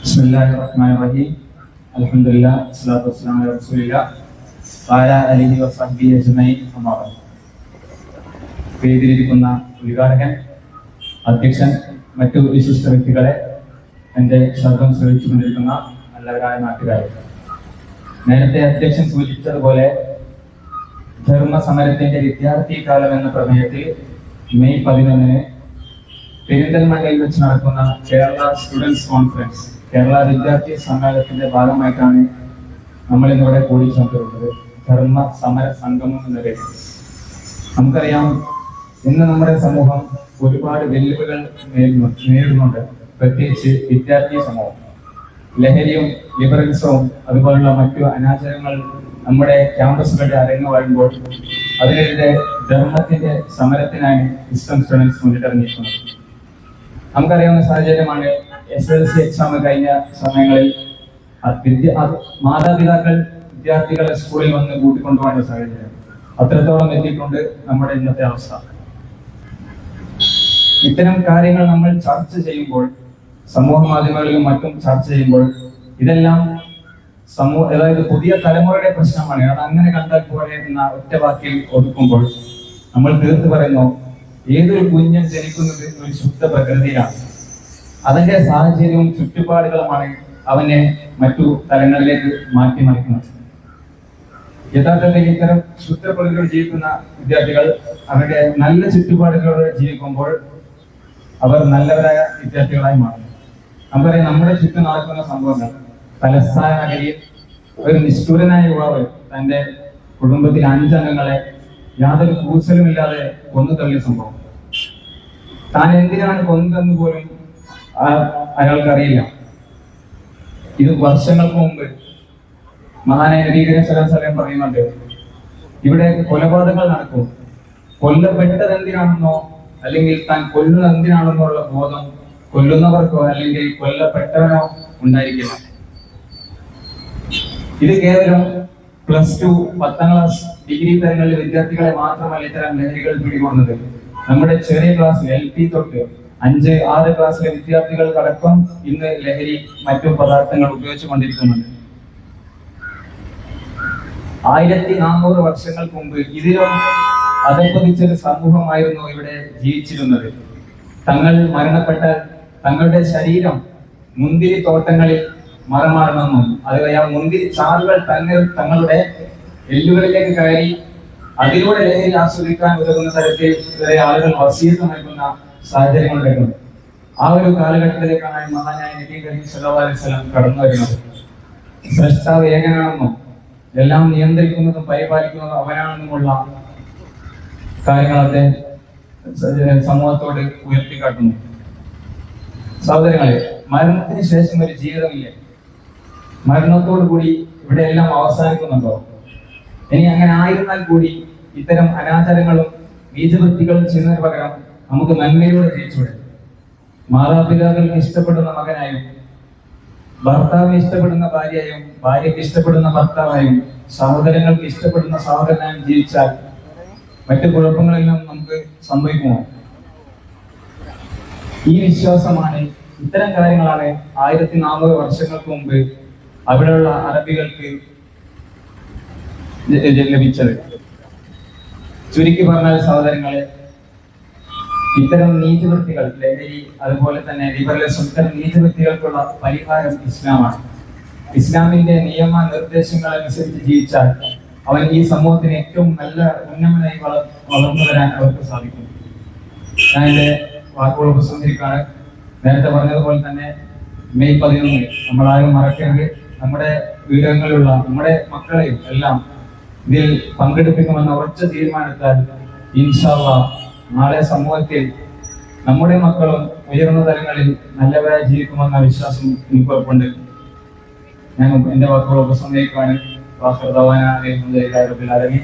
بسم الله الرحمن الرحيم الحمد لله والصلاة والسلام على رسول الله وعلى آله وصحبه أجمعين أما بعد വേദിയിലിരിക്കുന്ന ഉദ്ഘാടകൻ അധ്യക്ഷൻ മറ്റു വിശിഷ്ട വ്യക്തികളെ എൻ്റെ ശബ്ദം ശ്രമിച്ചുകൊണ്ടിരിക്കുന്ന നല്ലവരായ നാട്ടുകാരെ നേരത്തെ അധ്യക്ഷൻ സൂചിപ്പിച്ചതുപോലെ ധർമ്മ സമരത്തിന്റെ വിദ്യാർത്ഥി കാലം എന്ന പ്രമേയത്തിൽ മെയ് പതിനൊന്നിന് പെരിന്തൽമണ്ണയിൽ വെച്ച് നടക്കുന്ന കേരള സ്റ്റുഡൻസ് കോൺഫറൻസ് കേരള വിദ്യാർത്ഥി സമ്മേളനത്തിന്റെ ഭാഗമായിട്ടാണ് നമ്മൾ ഇന്നിവിടെ കൂടി ചേർത്തിട്ടുള്ളത് ധർമ്മ സമര സംഗമം എന്ന പേര് നമുക്കറിയാം ഇന്ന് നമ്മുടെ സമൂഹം ഒരുപാട് വെല്ലുവിളികൾ നേരിടുന്നുണ്ട്. പ്രത്യേകിച്ച് വിദ്യാർത്ഥി സമൂഹം. ലഹരിയും ലിബറൽസവും അതുപോലുള്ള മറ്റു അനാചാരങ്ങൾ നമ്മുടെ ക്യാമ്പസുകളുടെ അരങ്ങ് വാഴുമ്പോൾ അതിനെതിരെ ധർമ്മത്തിന്റെ സമരത്തിനായി ഇസ്ലാം സ്റ്റുഡൻസ് മുന്നിട്ടിറങ്ങിയിട്ടുണ്ട്. നമുക്കറിയാവുന്ന സാഹചര്യമാണ് എസ് എൽ സി എക്സാം കഴിഞ്ഞ സമയങ്ങളിൽ മാതാപിതാക്കൾ വിദ്യാർത്ഥികളെ സ്കൂളിൽ വന്ന് കൂട്ടിക്കൊണ്ടുപോകാൻ സാഹചര്യം. അത്രത്തോളം എത്തിയിട്ടുണ്ട് നമ്മുടെ ഇന്നത്തെ അവസ്ഥ. ഇത്തരം കാര്യങ്ങൾ നമ്മൾ ചർച്ച ചെയ്യുമ്പോൾ സമൂഹ മാധ്യമങ്ങളിലും മറ്റും ചർച്ച ചെയ്യുമ്പോൾ ഇതെല്ലാം സമൂഹ അതായത് പുതിയ തലമുറയുടെ പ്രശ്നമാണ്. അത് അങ്ങനെ കണ്ടാൽ പോലെ എന്ന ഒറ്റ വാക്കിൽ ഒതുക്കുമ്പോൾ നമ്മൾ തീർത്ത് പറയുന്നു ഏതൊരു കുഞ്ഞൻ ജനിക്കുന്നത് ഒരു ശുദ്ധ പ്രകൃതിയിലാണ് അതിന്റെ സാഹചര്യവും ചുറ്റുപാടുകളുമാണ് അവനെ മറ്റു തലങ്ങളിലേക്ക് മാറ്റിമറിക്കുന്നത് യഥാർത്ഥത്തിൽ ഇത്തരം ശുദ്ധ പ്രകൃതികൾ ജീവിക്കുന്ന വിദ്യാർത്ഥികൾ അവരുടെ നല്ല ചുറ്റുപാടുകളോടെ ജീവിക്കുമ്പോൾ അവർ നല്ലവരായ വിദ്യാർത്ഥികളായി മാറുന്നു. നമുക്കറിയാം നമ്മുടെ ചുറ്റും നടക്കുന്ന സംഭവങ്ങൾ. തലസ്ഥാന നഗരിയിൽ ഒരു നിഷ്ഠൂരനായ യുവാവ് തന്റെ കുടുംബത്തിലെ അഞ്ചംഗങ്ങളെ യാതൊരു കൂസലുമില്ലാതെ കൊന്നു തള്ളിയ സംഭവം. താൻ എന്തിനാണ് കൊന്നതെന്ന് പോലും ആ- അയാൾക്കറിയില്ല. ഇത് വർഷങ്ങൾക്ക് മുമ്പ് മഹാനായ നബീകരൻ സലാം സലം പറയുന്നുണ്ട്. ഇവിടെ കൊലപാതകങ്ങൾ നടക്കും. കൊല്ലപ്പെട്ടത് എന്തിനാണെന്നോ അല്ലെങ്കിൽ താൻ കൊല്ലുന്നത് എന്തിനാണെന്നോ ഉള്ള ബോധം കൊല്ലുന്നവർക്കോ അല്ലെങ്കിൽ കൊല്ലപ്പെട്ടവനോ ഉണ്ടായിരിക്കില്ല. ഇത് കേവലം പ്ലസ് ടു പത്താം ക്ലാസ് ഡിഗ്രി തലങ്ങളിലെ വിദ്യാർത്ഥികളെ മാത്രമല്ല ഇത്തരം ലഹരികൾ പിടികൊള്ളുന്നത് നമ്മുടെ ചെറിയ ക്ലാസ് എൽ പി തൊട്ട് അഞ്ച് ആറ് ക്ലാസ്സിലെ വിദ്യാർത്ഥികൾക്കടക്കം ഇന്ന് ലഹരി മറ്റു പദാർത്ഥങ്ങൾ ഉപയോഗിച്ചു കൊണ്ടിരിക്കുന്നുണ്ട്. ആയിരത്തി നാനൂറ് വർഷങ്ങൾക്ക് മുമ്പ് ഇതിലും അതപ്പതിച്ചൊരു സമൂഹമായിരുന്നു ഇവിടെ ജീവിച്ചിരുന്നത്. തങ്ങൾ മരണപ്പെട്ട തങ്ങളുടെ ശരീരം മുന്തിരി തോട്ടങ്ങളിൽ മറമാറണമെന്നും അതുപോലെ ആ മുന്തിരി ചാറുകൾ തന്നെ തങ്ങളുടെ എല്ലുകളിലേക്ക് കയറി അതിലൂടെ ലഹരി ആസ്വദിക്കാൻ ഉതകുന്ന തരത്തിൽ ആളുകൾ വസീത നൽകുന്ന സാഹചര്യങ്ങൾ വരുന്നത് ആ ഒരു കാലഘട്ടത്തിലേക്കാണ് മഹാനായ നബി കരീം സല്ലല്ലാഹു അലൈഹി വസല്ലം കടന്നു വരുന്നത്. സ്രഷ്ടാവ് ഏകനാണെന്നും എല്ലാം നിയന്ത്രിക്കുന്നതും പരിപാലിക്കുന്നതും അവനാണെന്നുമുള്ള കാര്യങ്ങൾ അദ്ദേഹം സമൂഹത്തോട് ഉയർത്തിക്കാട്ടുന്നു. സഹോദരങ്ങളെ മരണത്തിന് ശേഷം ഒരു ജീവിതമില്ലേ? മരണത്തോടു കൂടി ഇവിടെ എല്ലാം അവസാനിക്കുന്നുണ്ടോ? ഇനി അങ്ങനെ ആയിരുന്നാൽ കൂടി ഇത്തരം അനാചാരങ്ങളും ബീജവൃത്തികളും ചെയ്യുന്നതിന് പകരം നമുക്ക് നന്മയിലൂടെ ജയിച്ചൂടെ മാതാപിതാക്കൾക്ക് ഇഷ്ടപ്പെടുന്ന മകനായും ഭർത്താവിന് ഇഷ്ടപ്പെടുന്ന ഭാര്യയായും ഭാര്യയ്ക്ക് ഇഷ്ടപ്പെടുന്ന ഭർത്താവായും സഹോദരങ്ങൾക്ക് ഇഷ്ടപ്പെടുന്ന സഹോദരനായും ജീവിച്ചാൽ മറ്റു കുഴപ്പങ്ങളെല്ലാം നമുക്ക് സംഭവിക്കുമോ? ഈ വിശ്വാസമാണ് ഇത്തരം കാര്യങ്ങളാണ് ആയിരത്തി നാനൂറ് വർഷങ്ങൾക്ക് മുമ്പ് അവിടെയുള്ള അറബികൾക്ക് ലഭിച്ചത്. ചുരുക്കി പറഞ്ഞാൽ സഹോദരങ്ങളെ ഇത്തരം നീതിവൃത്തികൾ ലഹരി അതുപോലെ തന്നെ ലിബറലിസം ഇത്തരം നീതിവൃത്തികൾക്കുള്ള പരിഹാരം ഇസ്ലാമാണ്. ഇസ്ലാമിന്റെ നിയമ നിർദ്ദേശങ്ങൾ അനുസരിച്ച് ജീവിച്ചാൽ അവൻ ഈ സമൂഹത്തിന് ഏറ്റവും നല്ല ഉന്നമനായി വള വളർന്നു വരാൻ അവർക്ക് സാധിക്കും. ഞാൻ എന്റെ വാക്കുകൾ ഉപസംഹരിക്കാണ്. നേരത്തെ പറഞ്ഞതുപോലെ തന്നെ മെയ് പതിനൊന്ന് നമ്മളാരും മറക്കരുത്. നമ്മുടെ വീടുകളിലുള്ള നമ്മുടെ മക്കളെയും എല്ലാം ഇതിൽ പങ്കെടുപ്പിക്കുമെന്ന ഉറച്ച തീരുമാനത്താൽ ഇൻഷാല്ല നാളെ സമൂഹത്തിൽ നമ്മുടെ മക്കളും ഉയർന്ന തലങ്ങളിൽ നല്ലവരായി ജീവിക്കുമെന്ന വിശ്വാസം എനിക്ക് ഉറപ്പുണ്ട്. ഞാൻ എന്റെ വാക്കുകൾ ഉപസംഹരിക്കുകയാണ് വാഹർദവാന അലൈഹി